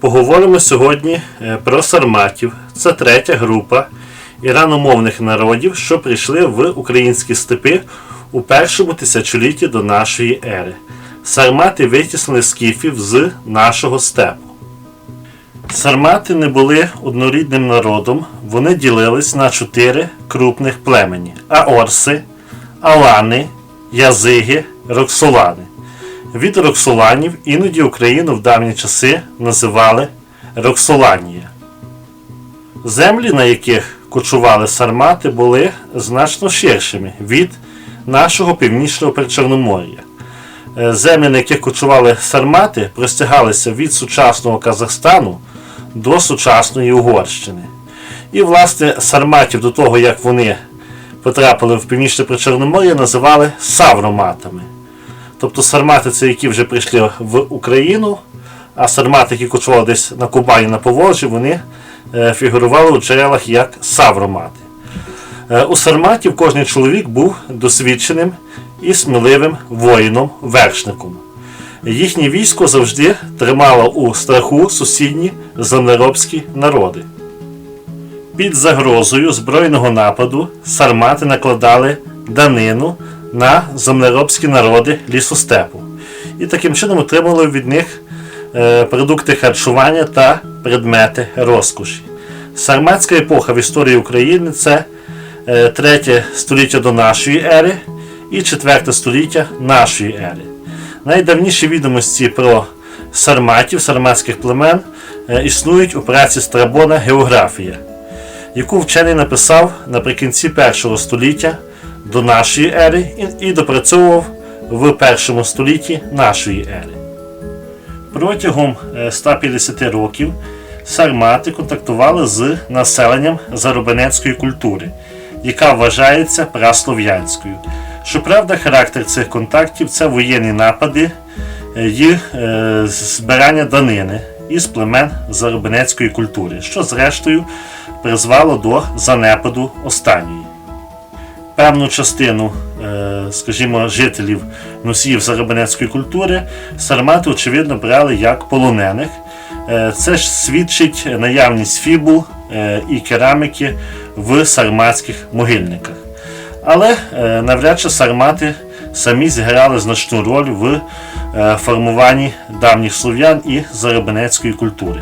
Поговоримо сьогодні е, про сарматів. Це третя група іраномовних народів, що прийшли в українські степи у першому тисячолітті до нашої ери. Сармати витіснили скіфів з нашого степу. Сармати не були однорідним народом, вони ділились на чотири крупних племені: аорси, алани, язиги, роксолани. Від роксоланів іноді Україну в давні часи називали Роксоланія. Землі, на яких кочували сармати, були значно ширшими від нашого північного причорномор'я. Е, Землі, на яких кочували сармати, простягалися від сучасного Казахстану до сучасної Угорщини. І, власне, сарматів до того, як вони потрапили в північне причорномор'я, називали савроматами. Тобто сармати це які вже прийшли в Україну, а сармати, які кочували десь на Кубані на Поволжі, вони е, фігурували у джерелах як савромати. Е, У сарматів кожен чоловік був досвідченим і сміливим воїном, вершником. Їхнє військо завжди тримало у страху сусідні землеробські народи. Під загрозою збройного нападу сармати накладали данину на землеробські народи лісостепу і таким чином отримали від них е, продукти харчування та предмети розкоші. Сарматська епоха в історії України це е, третє століття до нашої ери і четверте століття нашої ери. Найдавніші відомості про сарматів, сарматських племен е, існують у праці Страбона Географія, яку вчений написав наприкінці першого століття до нашої ери і, допрацьовував в першому столітті нашої ери. Протягом е, 150 років сармати контактували з населенням заробенецької культури, яка вважається праслов'янською. Щоправда, характер цих контактів це воєнні напади е, і е, збирання данини із племен заробенецької культури, що зрештою призвало до занепаду останньої певну частину, е, скажімо, жителів носіїв зарабанецької культури сармати, очевидно, брали як полонених. Е, Це ж свідчить наявність фібул е, і кераміки в сарматських могильниках. Але навряд чи сармати самі зіграли значну роль в формуванні давніх слов'ян і зарабанецької культури.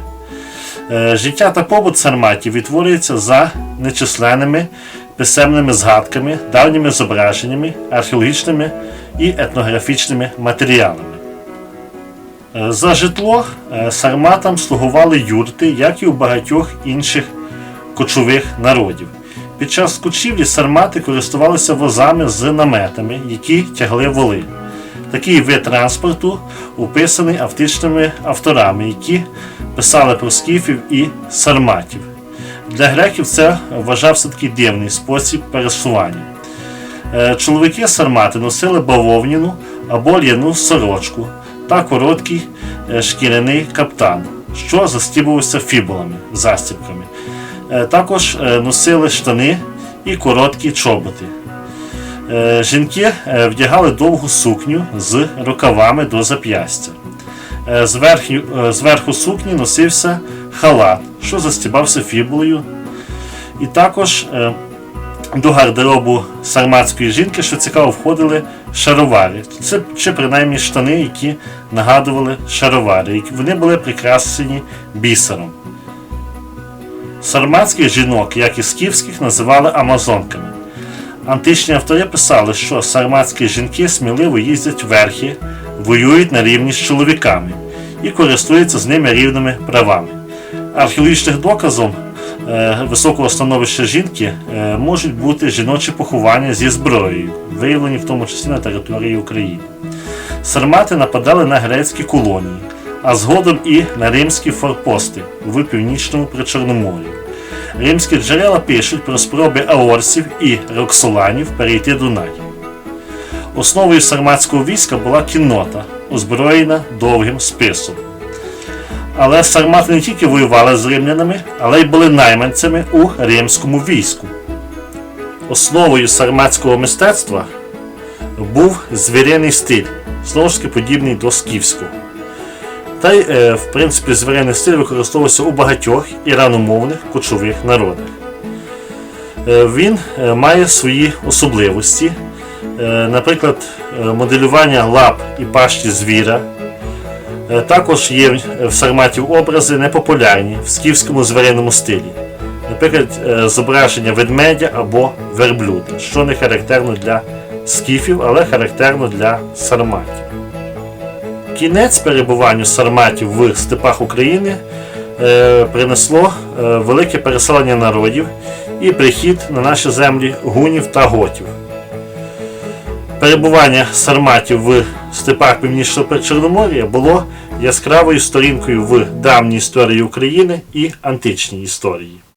Життя та побут сарматів відтворюється за нечисленними писемними згадками, давніми зображеннями, археологічними і етнографічними матеріалами. Е, За житло е, сарматам слугували юрти, як і у багатьох інших кочових народів. Під час кочівлі сармати користувалися возами з наметами, які тягли воли. Такий вид транспорту описаний автичними авторами, які писали про скіфів і сарматів. Для греків це вважався такий дивний спосіб пересування. Е, Чоловіки сармати носили бавовняну або л'яну сорочку та короткий е, шкіряний каптан, що застібувався фібулами, застібками. Е, Також носили штани і короткі чоботи. Жінки вдягали довгу сукню з рукавами до зап'ястя. Е, Зверху, е, зверху сукні носився халат, що застібався фібулою. І також е, до гардеробу сарматської жінки, що цікаво, входили шаровари. Це чи принаймні штани, які нагадували шаровари. Вони були прикрашені бісером. Сарматських жінок, як і скіфських, називали амазонками. Античні автори писали, що сарматські жінки сміливо їздять верхи, воюють на рівні з чоловіками і користуються з ними рівними правами. Археологічних доказом е, високого становища жінки е, можуть бути жіночі поховання зі зброєю, виявлені в тому числі на території України. Сармати нападали на грецькі колонії, а згодом і на римські форпости в північному Причорномор'ї. Римські джерела пишуть про спроби аорсів і роксоланів перейти Дунай. Основою сарматського війська була кіннота, озброєна довгим списом. Але сармати не тільки воювали з римлянами, але й були найманцями у римському війську. Основою сарматського мистецтва був звірений стиль, знову ж таки подібний до скіфського. Та й, е, в принципі, звірений стиль використовувався у багатьох іраномовних кочових народах. Е, Він е, має свої особливості, наприклад, е, моделювання лап і пащі звіра. Е, Також є в- сарматів образи непопулярні в скіфському звіриному стилі. Наприклад, е, зображення ведмедя або верблюда, що не характерно для скіфів, але характерно для сарматів. Кінець перебуванню сарматів в степах України е, принесло е, велике переселення народів і прихід на наші землі гунів та готів. Перебування сарматів в степах Північного Чорномор'я було яскравою сторінкою в давній історії України і античній історії.